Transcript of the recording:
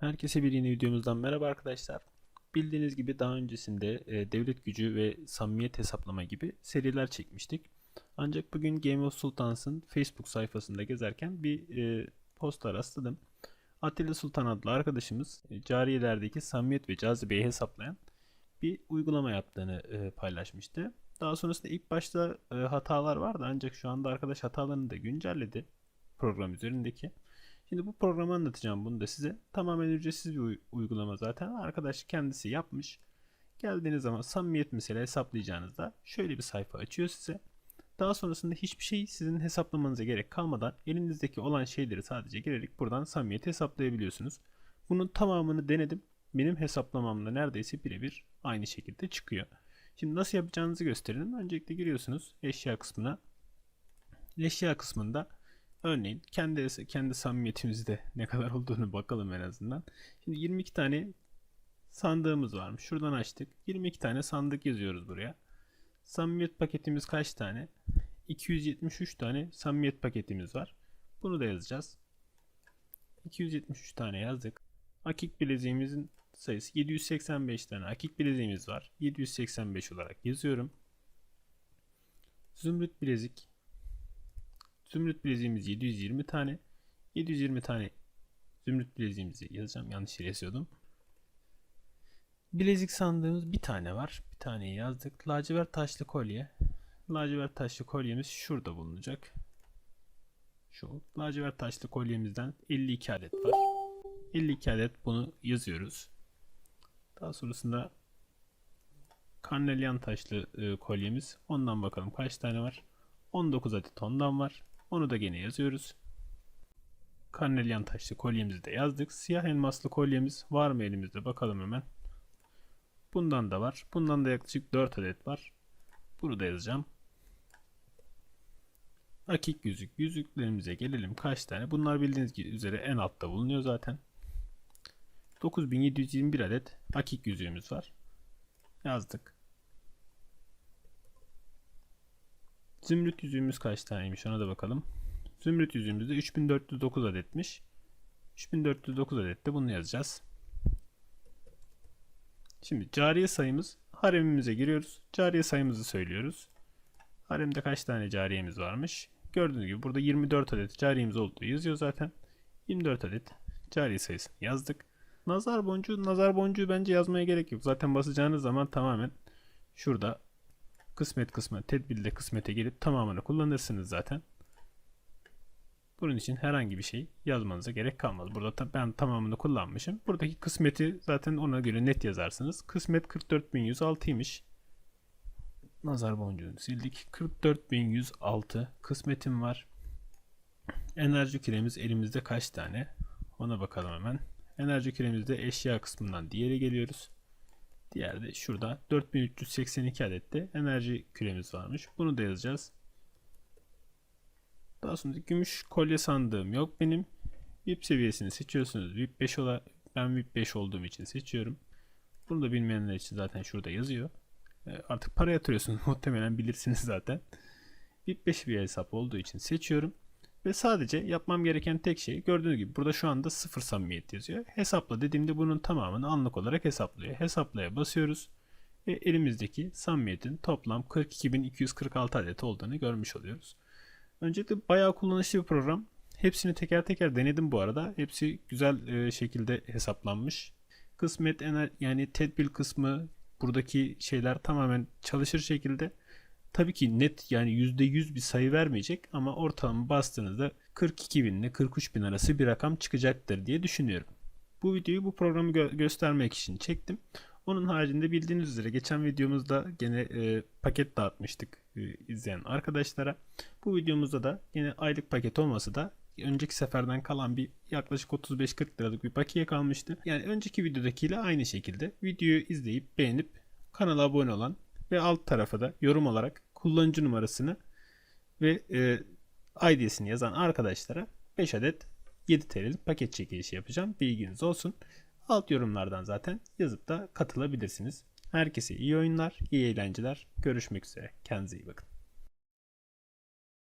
Herkese bir yeni videomuzdan merhaba arkadaşlar. Bildiğiniz gibi daha öncesinde e, devlet gücü ve samimiyet hesaplama gibi seriler çekmiştik. Ancak bugün Game of Sultans'ın Facebook sayfasında gezerken bir e, posta rastladım. Atilla Sultan adlı arkadaşımız e, cariyelerdeki samimiyet ve cazibeyi hesaplayan bir uygulama yaptığını e, paylaşmıştı. Daha sonrasında ilk başta hatalar vardı ancak şu anda arkadaş hatalarını da güncelledi program üzerindeki. Şimdi bu programı anlatacağım bunu da size. Tamamen ücretsiz bir uy- uygulama zaten. Arkadaş kendisi yapmış. Geldiğiniz zaman samimiyet mesela hesaplayacağınızda şöyle bir sayfa açıyor size. Daha sonrasında hiçbir şey sizin hesaplamanıza gerek kalmadan elinizdeki olan şeyleri sadece girerek buradan samimiyet hesaplayabiliyorsunuz. Bunun tamamını denedim. Benim hesaplamamla neredeyse birebir aynı şekilde çıkıyor. Şimdi nasıl yapacağınızı gösterelim. Öncelikle giriyorsunuz eşya kısmına. Eşya kısmında Örneğin kendi kendi samimiyetimizde ne kadar olduğunu bakalım en azından. Şimdi 22 tane sandığımız varmış. Şuradan açtık. 22 tane sandık yazıyoruz buraya. Samimiyet paketimiz kaç tane? 273 tane samimiyet paketimiz var. Bunu da yazacağız. 273 tane yazdık. Akik bileziğimizin sayısı 785 tane akik bileziğimiz var. 785 olarak yazıyorum. Zümrüt bilezik Zümrüt bileziğimiz 720 tane. 720 tane zümrüt bileziğimizi yazacağım. Yanlış yere yazıyordum. Bilezik sandığımız bir tane var. Bir taneyi yazdık. Lacivert taşlı kolye. Lacivert taşlı kolyemiz şurada bulunacak. Şu lacivert taşlı kolyemizden 52 adet var. 52 adet bunu yazıyoruz. Daha sonrasında karnelyan taşlı e, kolyemiz. Ondan bakalım kaç tane var. 19 adet ondan var. Onu da gene yazıyoruz. Karnelyan taşlı kolyemizi de yazdık. Siyah elmaslı kolyemiz var mı elimizde bakalım hemen. Bundan da var. Bundan da yaklaşık 4 adet var. Bunu da yazacağım. Akik yüzük. Yüzüklerimize gelelim. Kaç tane? Bunlar bildiğiniz gibi üzere en altta bulunuyor zaten. 9721 adet akik yüzüğümüz var. Yazdık. Zümrüt yüzüğümüz kaç taneymiş ona da bakalım. Zümrüt yüzüğümüzde 3409 adetmiş. 3409 adette bunu yazacağız. Şimdi cariye sayımız haremimize giriyoruz. Cariye sayımızı söylüyoruz. Haremde kaç tane cariyemiz varmış? Gördüğünüz gibi burada 24 adet cariyemiz olduğu yazıyor zaten. 24 adet cariye sayısını yazdık. Nazar boncuğu, nazar boncuğu bence yazmaya gerek yok. Zaten basacağınız zaman tamamen şurada kısmet kısmı tedbirle kısmete gelip tamamını kullanırsınız zaten. Bunun için herhangi bir şey yazmanıza gerek kalmaz. Burada ta- ben tamamını kullanmışım. Buradaki kısmeti zaten ona göre net yazarsınız. Kısmet 44106'ymış. Nazar boncuğunu sildik. 44106 kısmetim var. Enerji küremiz elimizde kaç tane? Ona bakalım hemen. Enerji küremizde eşya kısmından diğeri geliyoruz. Diğer de şurada 4382 adette enerji küremiz varmış. Bunu da yazacağız. Daha sonra gümüş kolye sandığım yok benim. VIP seviyesini seçiyorsunuz. VIP 5 ola ben VIP 5 olduğum için seçiyorum. Bunu da bilmeyenler için zaten şurada yazıyor. E, Artık para yatırıyorsunuz muhtemelen bilirsiniz zaten. VIP 5 bir hesap olduğu için seçiyorum. Ve sadece yapmam gereken tek şey gördüğünüz gibi burada şu anda sıfır samimiyet yazıyor. Hesapla dediğimde bunun tamamını anlık olarak hesaplıyor. Hesaplaya basıyoruz. Ve elimizdeki samimiyetin toplam 42.246 adet olduğunu görmüş oluyoruz. Öncelikle bayağı kullanışlı bir program. Hepsini teker teker denedim bu arada. Hepsi güzel e, şekilde hesaplanmış. Kısmet yani tedbir kısmı buradaki şeyler tamamen çalışır şekilde. Tabii ki net yani %100 bir sayı vermeyecek ama ortalama bastığınızda 42 bin ile 43 bin arası bir rakam çıkacaktır diye düşünüyorum. Bu videoyu bu programı gö- göstermek için çektim. Onun haricinde bildiğiniz üzere geçen videomuzda gene e, paket dağıtmıştık e, izleyen arkadaşlara. Bu videomuzda da yine aylık paket olmasa da önceki seferden kalan bir yaklaşık 35-40 liralık bir bakiye kalmıştı. Yani önceki videodakiyle aynı şekilde videoyu izleyip beğenip kanala abone olan ve alt tarafa da yorum olarak kullanıcı numarasını ve e, ID'sini yazan arkadaşlara 5 adet 7 TL'lik paket çekilişi yapacağım. Bilginiz olsun. Alt yorumlardan zaten yazıp da katılabilirsiniz. Herkese iyi oyunlar, iyi eğlenceler. Görüşmek üzere. Kendinize iyi bakın.